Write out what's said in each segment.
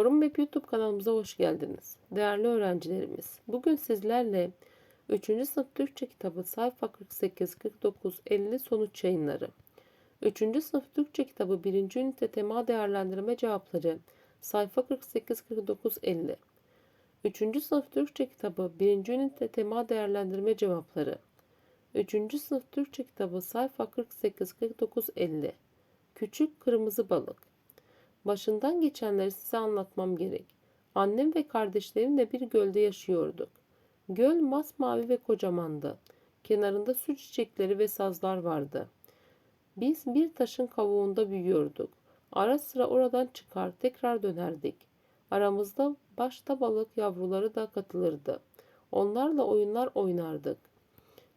Forum Web YouTube kanalımıza hoş geldiniz. Değerli öğrencilerimiz, bugün sizlerle 3. sınıf Türkçe kitabı sayfa 48, 49, 50 sonuç yayınları. 3. sınıf Türkçe kitabı 1. ünite tema değerlendirme cevapları sayfa 48, 49, 50. 3. sınıf Türkçe kitabı 1. ünite tema değerlendirme cevapları. 3. sınıf Türkçe kitabı sayfa 48, 49, 50. Küçük kırmızı balık. Başından geçenleri size anlatmam gerek. Annem ve kardeşlerimle bir gölde yaşıyorduk. Göl masmavi ve kocamandı. Kenarında su çiçekleri ve sazlar vardı. Biz bir taşın kavuğunda büyüyorduk. Ara sıra oradan çıkar tekrar dönerdik. Aramızda başta balık yavruları da katılırdı. Onlarla oyunlar oynardık.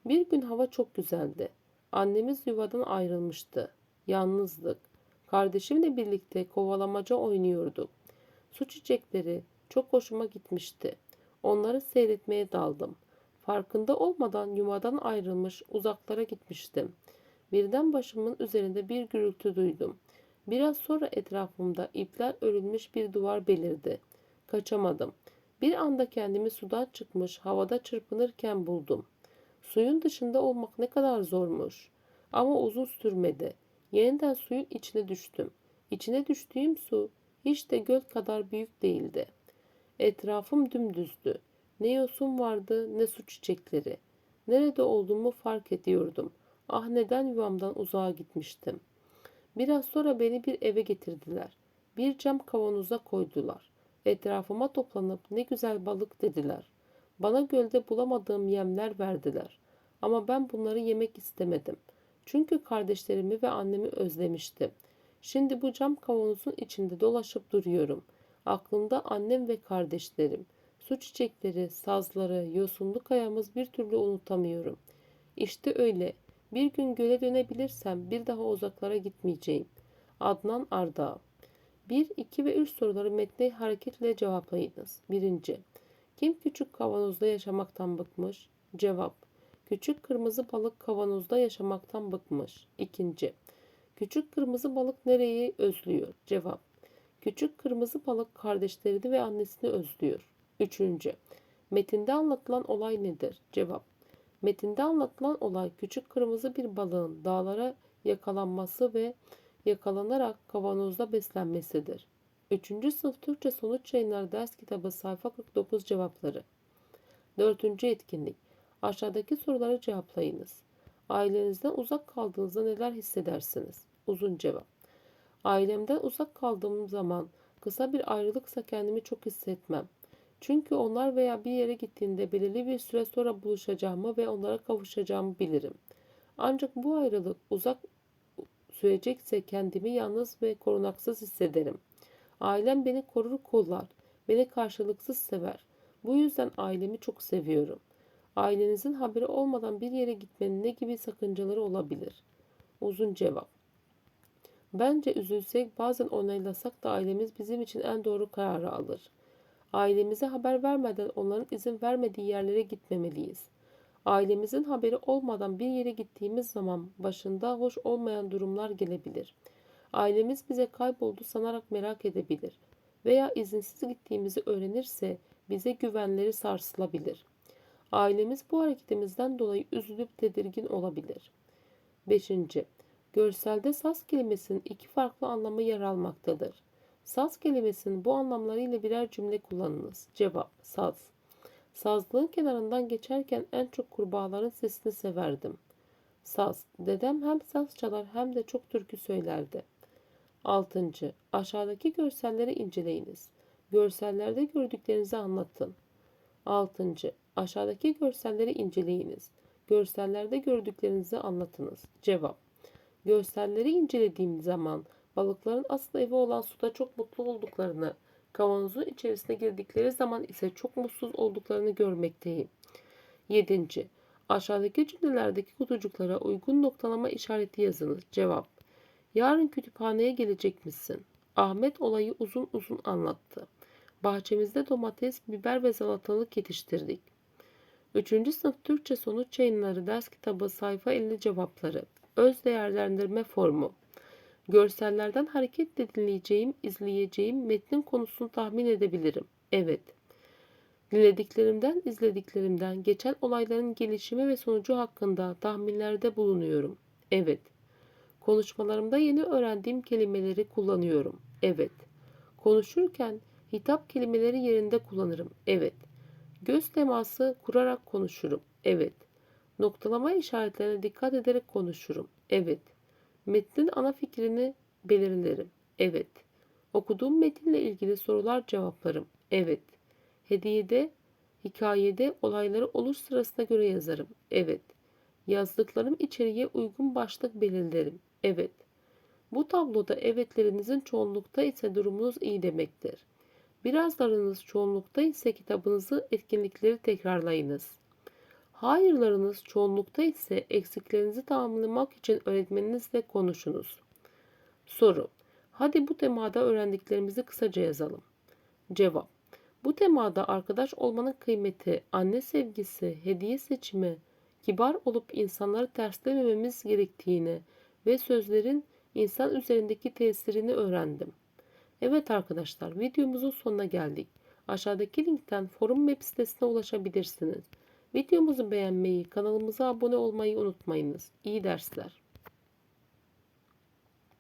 Bir gün hava çok güzeldi. Annemiz yuvadan ayrılmıştı. Yalnızdık. Kardeşimle birlikte kovalamaca oynuyorduk. Su çiçekleri çok hoşuma gitmişti. Onları seyretmeye daldım. Farkında olmadan yumadan ayrılmış uzaklara gitmiştim. Birden başımın üzerinde bir gürültü duydum. Biraz sonra etrafımda ipler örülmüş bir duvar belirdi. Kaçamadım. Bir anda kendimi sudan çıkmış havada çırpınırken buldum. Suyun dışında olmak ne kadar zormuş. Ama uzun sürmedi. Yeniden suyun içine düştüm. İçine düştüğüm su hiç de göl kadar büyük değildi. Etrafım dümdüzdü. Ne yosun vardı ne su çiçekleri. Nerede olduğumu fark ediyordum. Ah neden yuvamdan uzağa gitmiştim. Biraz sonra beni bir eve getirdiler. Bir cam kavanoza koydular. Etrafıma toplanıp ne güzel balık dediler. Bana gölde bulamadığım yemler verdiler. Ama ben bunları yemek istemedim.'' Çünkü kardeşlerimi ve annemi özlemiştim. Şimdi bu cam kavanozun içinde dolaşıp duruyorum. Aklımda annem ve kardeşlerim. Su çiçekleri, sazları, yosunlu kayamız bir türlü unutamıyorum. İşte öyle. Bir gün göle dönebilirsem bir daha uzaklara gitmeyeceğim. Adnan Arda 1, 2 ve 3 soruları metni hareketle cevaplayınız. 1. Kim küçük kavanozda yaşamaktan bıkmış? Cevap Küçük kırmızı balık kavanozda yaşamaktan bıkmış. İkinci. Küçük kırmızı balık nereyi özlüyor? Cevap. Küçük kırmızı balık kardeşlerini ve annesini özlüyor. Üçüncü. Metinde anlatılan olay nedir? Cevap. Metinde anlatılan olay küçük kırmızı bir balığın dağlara yakalanması ve yakalanarak kavanozda beslenmesidir. Üçüncü sınıf Türkçe sonuç yayınları ders kitabı sayfa 49 cevapları. Dördüncü etkinlik. Aşağıdaki soruları cevaplayınız. Ailenizden uzak kaldığınızda neler hissedersiniz? Uzun cevap. Ailemden uzak kaldığım zaman kısa bir ayrılıksa kendimi çok hissetmem. Çünkü onlar veya bir yere gittiğinde belirli bir süre sonra buluşacağımı ve onlara kavuşacağımı bilirim. Ancak bu ayrılık uzak sürecekse kendimi yalnız ve korunaksız hissederim. Ailem beni korur kollar, beni karşılıksız sever. Bu yüzden ailemi çok seviyorum.'' Ailenizin haberi olmadan bir yere gitmenin ne gibi sakıncaları olabilir? Uzun cevap. Bence üzülsek bazen onaylasak da ailemiz bizim için en doğru kararı alır. Ailemize haber vermeden onların izin vermediği yerlere gitmemeliyiz. Ailemizin haberi olmadan bir yere gittiğimiz zaman başında hoş olmayan durumlar gelebilir. Ailemiz bize kayboldu sanarak merak edebilir veya izinsiz gittiğimizi öğrenirse bize güvenleri sarsılabilir. Ailemiz bu hareketimizden dolayı üzülüp tedirgin olabilir. 5. Görselde saz kelimesinin iki farklı anlamı yer almaktadır. Saz kelimesinin bu anlamlarıyla birer cümle kullanınız. Cevap Saz Sazlığın kenarından geçerken en çok kurbağaların sesini severdim. Saz Dedem hem saz çalar hem de çok türkü söylerdi. 6. Aşağıdaki görselleri inceleyiniz. Görsellerde gördüklerinizi anlatın. 6. Aşağıdaki görselleri inceleyiniz. Görsellerde gördüklerinizi anlatınız. Cevap. Görselleri incelediğim zaman balıkların asıl evi olan suda çok mutlu olduklarını, kavanozun içerisine girdikleri zaman ise çok mutsuz olduklarını görmekteyim. 7. Aşağıdaki cümlelerdeki kutucuklara uygun noktalama işareti yazınız. Cevap. Yarın kütüphaneye gelecek misin? Ahmet olayı uzun uzun anlattı. Bahçemizde domates, biber ve salatalık yetiştirdik. 3. sınıf Türkçe sonuç yayınları ders kitabı sayfa 50 cevapları. Öz değerlendirme formu. Görsellerden hareketle dinleyeceğim, izleyeceğim metnin konusunu tahmin edebilirim. Evet. Dinlediklerimden, izlediklerimden geçen olayların gelişimi ve sonucu hakkında tahminlerde bulunuyorum. Evet. Konuşmalarımda yeni öğrendiğim kelimeleri kullanıyorum. Evet. Konuşurken hitap kelimeleri yerinde kullanırım. Evet. Göz teması kurarak konuşurum. Evet. Noktalama işaretlerine dikkat ederek konuşurum. Evet. Metnin ana fikrini belirlerim. Evet. Okuduğum metinle ilgili sorular cevaplarım. Evet. Hediyede, hikayede olayları oluş sırasına göre yazarım. Evet. Yazdıklarım içeriye uygun başlık belirlerim. Evet. Bu tabloda evetlerinizin çoğunlukta ise durumunuz iyi demektir. Birazlarınız çoğunlukta ise kitabınızı etkinlikleri tekrarlayınız. Hayırlarınız çoğunlukta ise eksiklerinizi tamamlamak için öğretmeninizle konuşunuz. Soru. Hadi bu temada öğrendiklerimizi kısaca yazalım. Cevap. Bu temada arkadaş olmanın kıymeti, anne sevgisi, hediye seçimi, kibar olup insanları terslemememiz gerektiğini ve sözlerin insan üzerindeki tesirini öğrendim. Evet arkadaşlar videomuzun sonuna geldik. Aşağıdaki linkten forum web sitesine ulaşabilirsiniz. Videomuzu beğenmeyi, kanalımıza abone olmayı unutmayınız. İyi dersler.